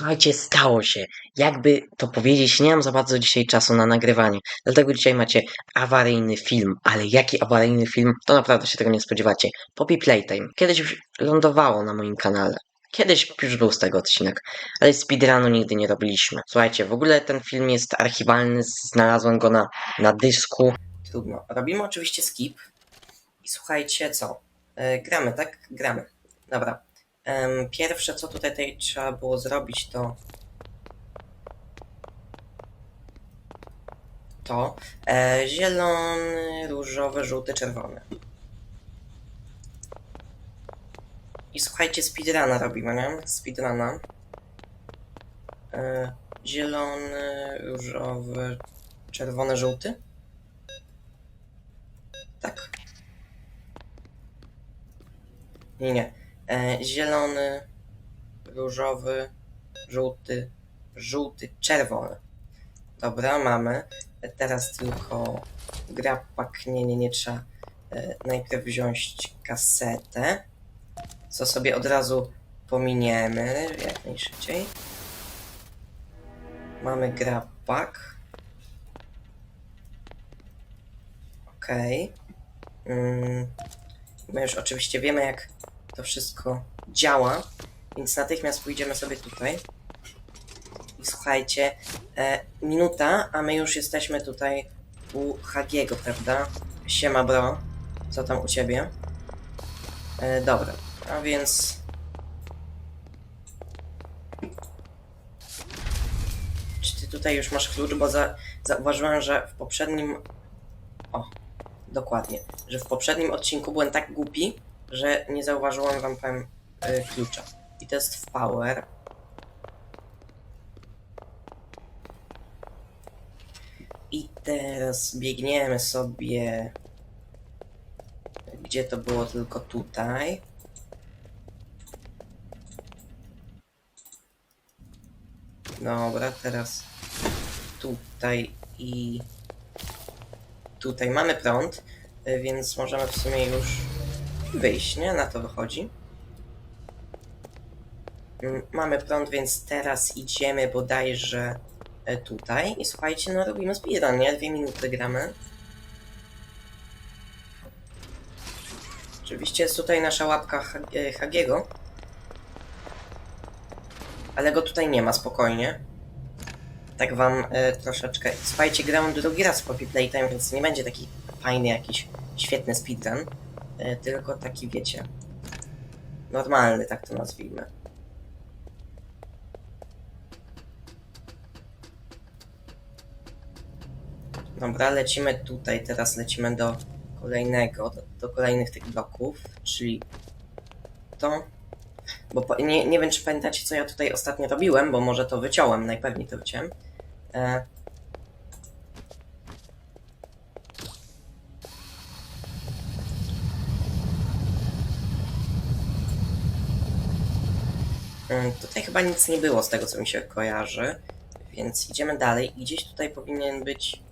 Słuchajcie, stało się. Jakby to powiedzieć, nie mam za bardzo dzisiaj czasu na nagrywanie. Dlatego dzisiaj macie awaryjny film. Ale jaki awaryjny film? To naprawdę się tego nie spodziewacie. Poppy Playtime. Kiedyś lądowało na moim kanale. Kiedyś już był z tego odcinek, ale speedrunu nigdy nie robiliśmy. Słuchajcie, w ogóle ten film jest archiwalny, znalazłem go na, na dysku. Trudno. Robimy oczywiście skip. I słuchajcie, co? E, gramy, tak? Gramy. Dobra. Pierwsze, co tutaj, tutaj trzeba było zrobić, to to e, zielony, różowy, żółty, czerwony. I słuchajcie, speedruna robimy, nie? Speedruna. E, zielony, różowy, czerwony, żółty. Tak. Nie, nie. E, zielony, różowy, żółty, żółty, czerwony. Dobra, mamy. Teraz tylko gra. Nie, nie, nie trzeba e, najpierw wziąć kasetę, co sobie od razu pominiemy jak najszybciej. Mamy gra pak. Okej. Mm, my już oczywiście wiemy, jak to wszystko działa, więc natychmiast pójdziemy sobie tutaj. I słuchajcie, e, minuta, a my już jesteśmy tutaj u Hagiego, prawda? Siema bro, co tam u ciebie? E, dobra, a więc... Czy ty tutaj już masz klucz, bo za, zauważyłem, że w poprzednim... O, dokładnie, że w poprzednim odcinku byłem tak głupi, że nie zauważyłem wam powiem y, klucza. I to jest power. I teraz biegniemy sobie. Gdzie to było? Tylko tutaj. Dobra, teraz tutaj i tutaj mamy prąd, y, więc możemy w sumie już wyjść, nie? Na to wychodzi. Mm, Mamy prąd, więc teraz idziemy bodajże e, tutaj. I słuchajcie, no robimy speedrun, nie? Dwie minuty gramy. Oczywiście jest tutaj nasza łapka e, Hagiego. Ale go tutaj nie ma, spokojnie. Tak wam e, troszeczkę... Słuchajcie, grałem drugi raz Poppy Playtime, więc nie będzie taki fajny jakiś świetny speedrun. E, tylko taki, wiecie, normalny, tak to nazwijmy. Dobra, lecimy tutaj, teraz lecimy do kolejnego, do, do kolejnych tych bloków, czyli to. Bo po, nie, nie wiem, czy pamiętacie, co ja tutaj ostatnio robiłem, bo może to wyciąłem, najpewniej to wyciąłem. E, Tutaj chyba nic nie było z tego, co mi się kojarzy, więc idziemy dalej. Gdzieś tutaj powinien być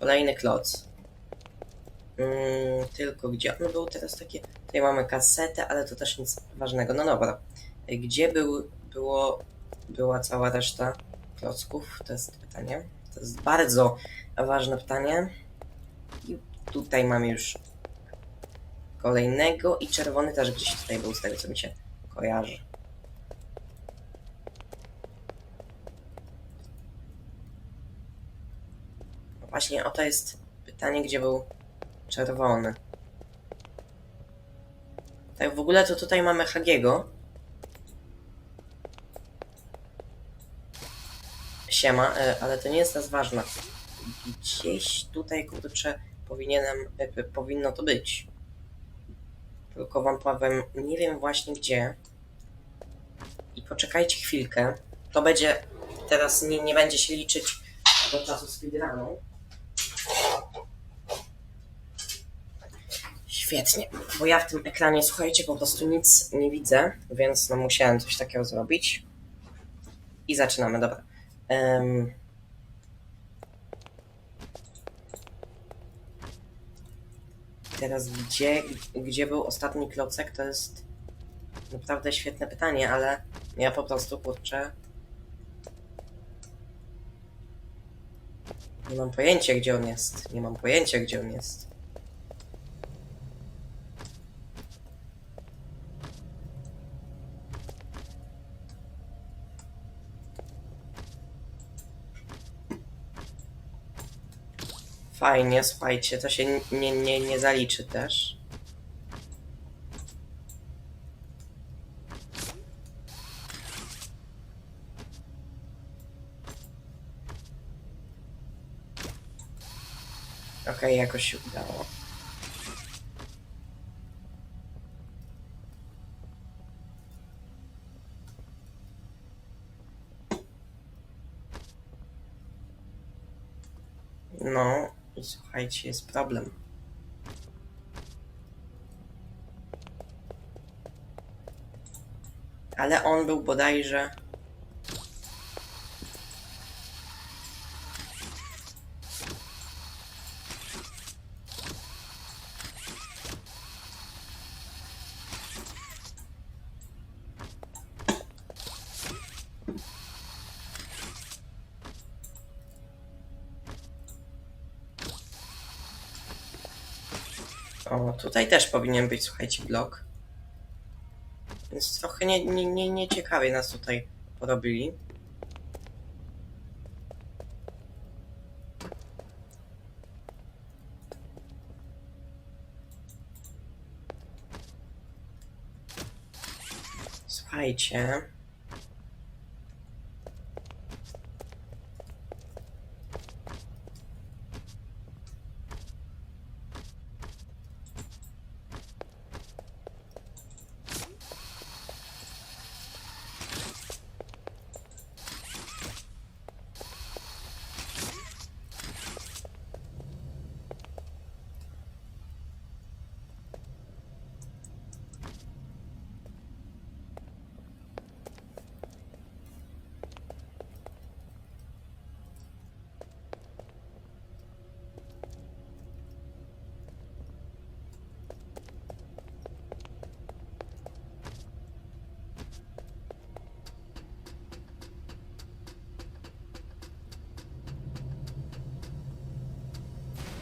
kolejny kloc. Mm, tylko gdzie on był teraz takie... Tutaj mamy kasetę, ale to też nic ważnego. No dobra. Gdzie był, było, była cała reszta klocków? To jest pytanie. To jest bardzo ważne pytanie. I tutaj mamy już kolejnego i czerwony też gdzieś tutaj był z tego, co mi się kojarzy. No Właśnie o to jest pytanie, gdzie był czerwony. Tak w ogóle to tutaj mamy Hagiego. Siema, e, ale to nie jest nas ważne. Gdzieś tutaj, kurczę, powinienem, e, powinno to być. Tylko wam powiem, nie wiem właśnie gdzie. I poczekajcie chwilkę. To będzie, teraz nie, nie będzie się liczyć do czasu speedrunu. Świetnie, bo ja w tym ekranie, słuchajcie, po prostu nic nie widzę, więc no musiałem coś takiego zrobić. I zaczynamy, dobra. Um... Teraz gdzie, gdzie był ostatni klocek, to jest naprawdę świetne pytanie, ale ja po prostu, kurczę, Nie mam pojęcia, gdzie on jest. Nie mam pojęcia, gdzie on jest. Fajnie, słuchajcie, to się nie, nie, nie zaliczy też. Okej, jakoś się udało. No, słuchajcie, jest problem. Ale on był bodajże. O, tutaj też powinien być, słuchajcie, blok. Więc trochę nie, nie, nie, nie ciekawie nas tutaj porobili. Słuchajcie.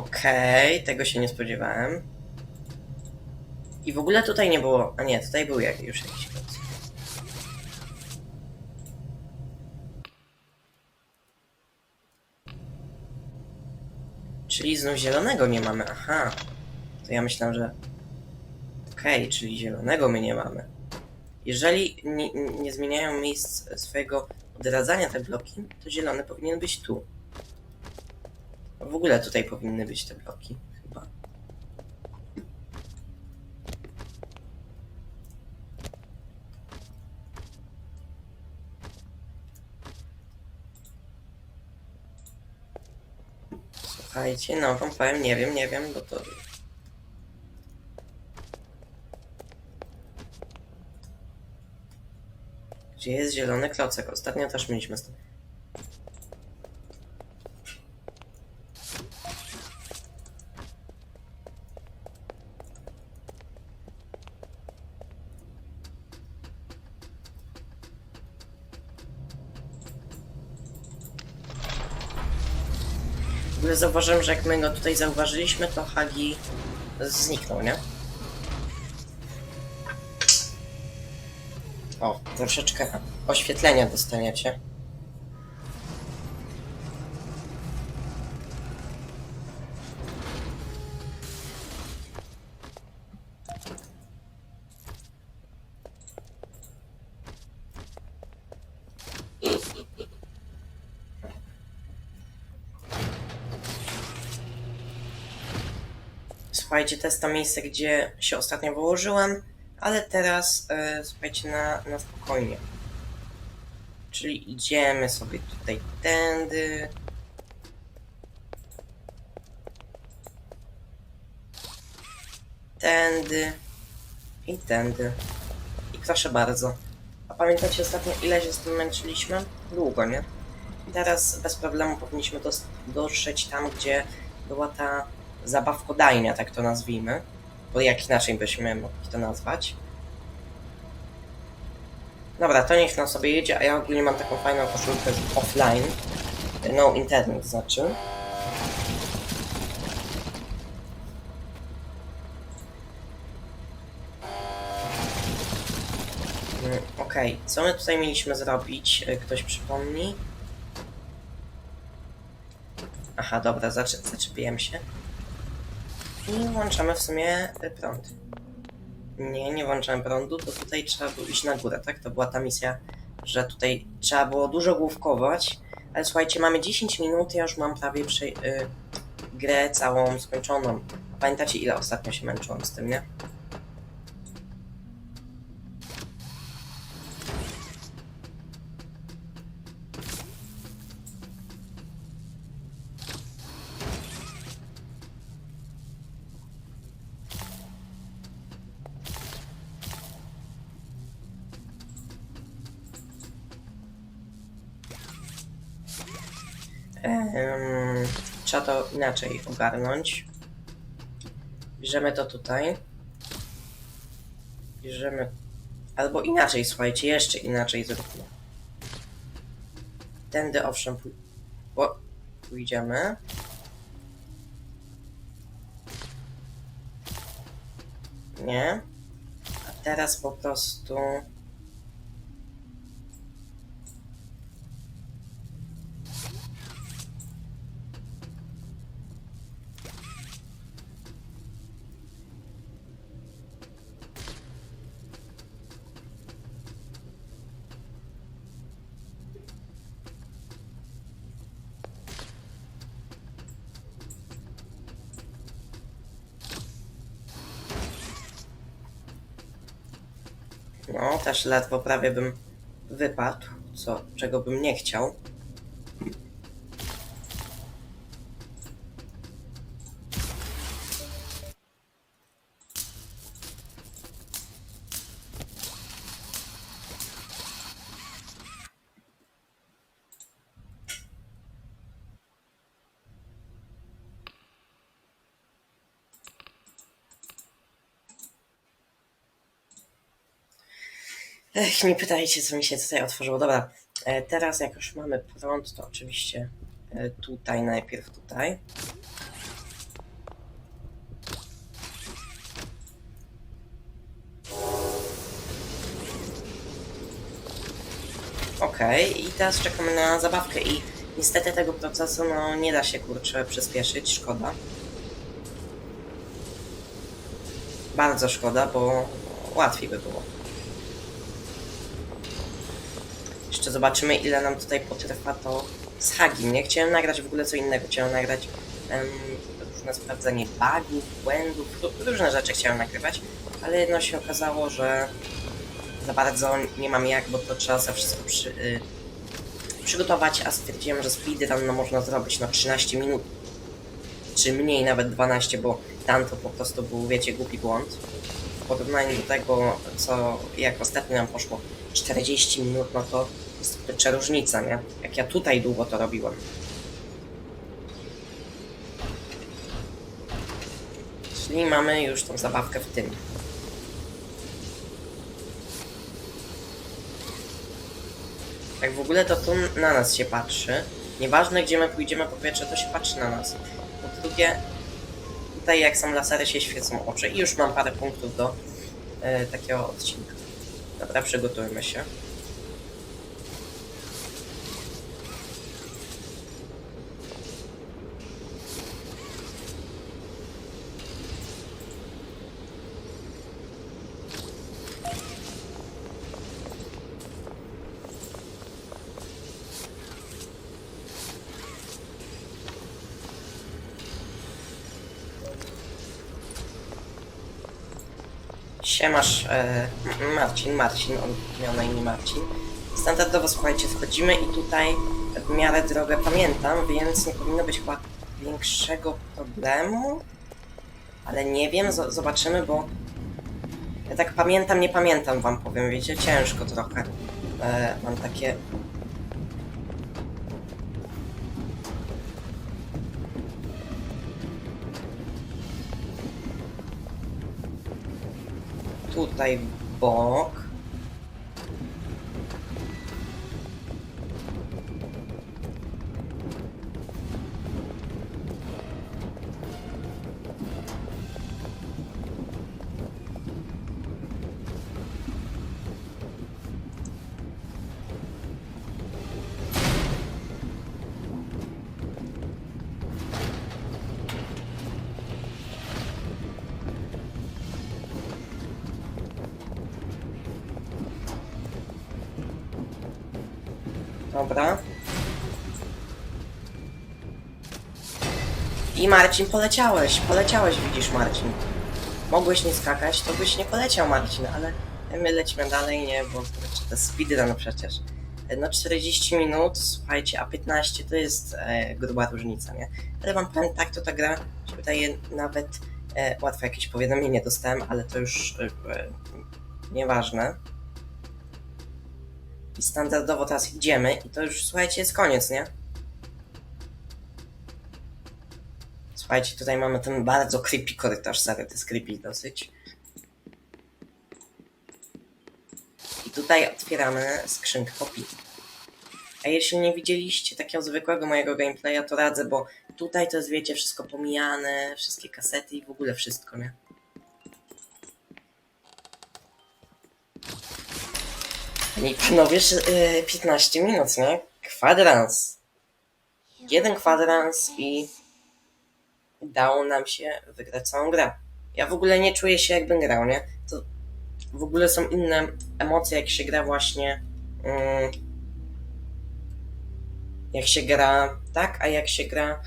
Okej, tego się nie spodziewałem. I w ogóle tutaj nie było. A nie, tutaj był już jakiś koc. Czyli znów zielonego nie mamy. Aha. To ja myślałem, że. Okej, czyli zielonego my nie mamy. Jeżeli nie, nie zmieniają miejsc swojego odradzania te bloki, to zielony powinien być tu. W ogóle tutaj powinny być te bloki, chyba. Słuchajcie, no wam powiem, nie wiem, nie wiem, bo to... Gdzie jest zielony klocek? Ostatnio też mieliśmy z ogóle zauważyłem, że jak my go tutaj zauważyliśmy, to Hagi zniknął, nie? O, troszeczkę oświetlenia dostaniecie. Słuchajcie, to jest to miejsce, gdzie się ostatnio wyłożyłem, ale teraz e, słuchajcie na, na spokojnie. Czyli idziemy sobie tutaj tędy. Tędy. I tędy. I proszę bardzo. A pamiętacie ostatnio ile się z tym męczyliśmy? Długo, nie? Teraz bez problemu powinniśmy dos- dotrzeć tam, gdzie była ta zabawkodajnia, tak to nazwijmy. Bo jak inaczej byśmy mogli to nazwać. Dobra, to niech nam sobie jedzie, a ja ogólnie mam taką fajną koszulkę offline. No internet znaczy. Mm, Okej, co my tutaj mieliśmy zrobić? Y, Ktoś przypomni? Aha, dobra, zaczepiłem się. I włączamy w sumie y, prąd. Nie, nie włączałem prądu, to tutaj trzeba było iść na górę, tak? To była ta misja, że tutaj trzeba było dużo główkować. Ale słuchajcie, mamy 10 minut, ja już mam prawie prze- y, grę całą skończoną. Pamiętacie ile ostatnio się męczyłem z tym, nie? Trzeba to inaczej ogarnąć. Bierzemy to tutaj. Bierzemy. Albo inaczej, słuchajcie, jeszcze inaczej zróbmy. Tędy owszem pójdziemy. Nie. A teraz po prostu. No, też ledwo prawie bym wypadł, co, czego bym nie chciał. Ech, nie pytajcie, co mi się tutaj otworzyło. Dobra, e, teraz jak już mamy prąd, to oczywiście e, tutaj, najpierw tutaj. Okej, i teraz czekamy na zabawkę i niestety tego procesu no nie da się kurczę przyspieszyć, szkoda. Bardzo szkoda, bo łatwiej by było. Jeszcze zobaczymy, ile nam tutaj potrwa to z Hagim. Nie chciałem nagrać w ogóle co innego. Chciałem nagrać em, różne sprawdzenie bugów, błędów, ró- różne rzeczy chciałem nagrywać, ale no się okazało, że za bardzo nie mam jak, bo to trzeba sobie wszystko przy, y, przygotować, a stwierdziłem, że speedrun no, można zrobić na 13 minut, czy mniej, nawet 12, bo tam to po prostu był, wiecie, głupi błąd. W porównaniu do tego, co jak ostatnio nam poszło 40 minut, no to jest kurczę różnica, nie? Jak ja tutaj długo to robiłem. Czyli mamy już tą zabawkę w tym. Jak w ogóle to tu na nas się patrzy. Nieważne gdzie my pójdziemy po pierwsze, to się patrzy na nas. Po drugie, tutaj jak są lasery się świecą oczy i już mam parę punktów do e, takiego odcinka. Dobra, przygotujmy się. Siemasz, e, Marcin, Marcin, on miał na imię Marcin. Standardowo, słuchajcie, wchodzimy i tutaj w miarę drogę pamiętam, więc nie powinno być chyba większego problemu. Ale nie wiem, zobaczymy, bo ja tak pamiętam, nie pamiętam wam powiem, wiecie, ciężko trochę. E, mam takie... Tutaj bok. Dobra. I Marcin, poleciałeś, poleciałeś, widzisz Marcin. Mogłeś nie skakać, to byś nie poleciał Marcin, ale my lecimy dalej, nie, bo to speedrun przecież. No 40 minut, słuchajcie, a 15 to jest e, gruba różnica, nie? Ale wam powiem tak, to ta gra się wydaje nawet e, łatwo jakieś powiadomienie dostałem, ale to już e, e, nieważne. I standardowo teraz idziemy i to już słuchajcie jest koniec, nie? Słuchajcie, tutaj mamy ten bardzo creepy korytarz, serio, to jest creepy dosyć. I tutaj otwieramy skrzynkę kopii. A jeśli nie widzieliście takiego zwykłego mojego gameplaya, to radzę, bo tutaj to jest, wiecie, wszystko pomijane, wszystkie kasety i w ogóle wszystko, nie? I panowie, yy, 15 minut, nie? Kwadrans. Jeden kwadrans i udało nam się wygrać całą grę. Ja w ogóle nie czuję się jakbym grał, nie? To w ogóle są inne emocje, jak się gra właśnie. Mm, jak się gra tak, a jak się gra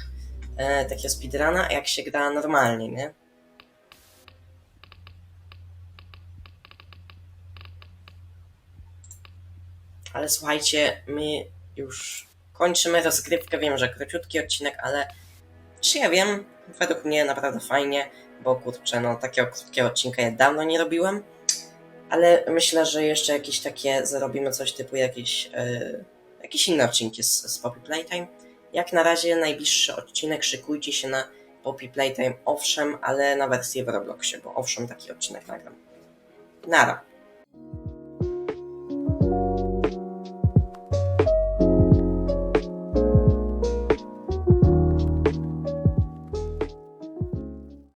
e, takie speedruna, a jak się gra normalnie, nie? Ale słuchajcie, my już kończymy rozgrywkę. Wiem, że króciutki odcinek, ale czy ja wiem, według mnie naprawdę fajnie, bo kurczę, no takiego krótkiego odcinka ja dawno nie robiłem. Ale myślę, że jeszcze jakieś takie zrobimy coś typu jakieś, e, jakieś inne odcinki z, z Poppy Playtime. Jak na razie najbliższy odcinek szykujcie się na Poppy Playtime, owszem, ale na wersję w Robloxie, bo owszem taki odcinek nagram. Nara.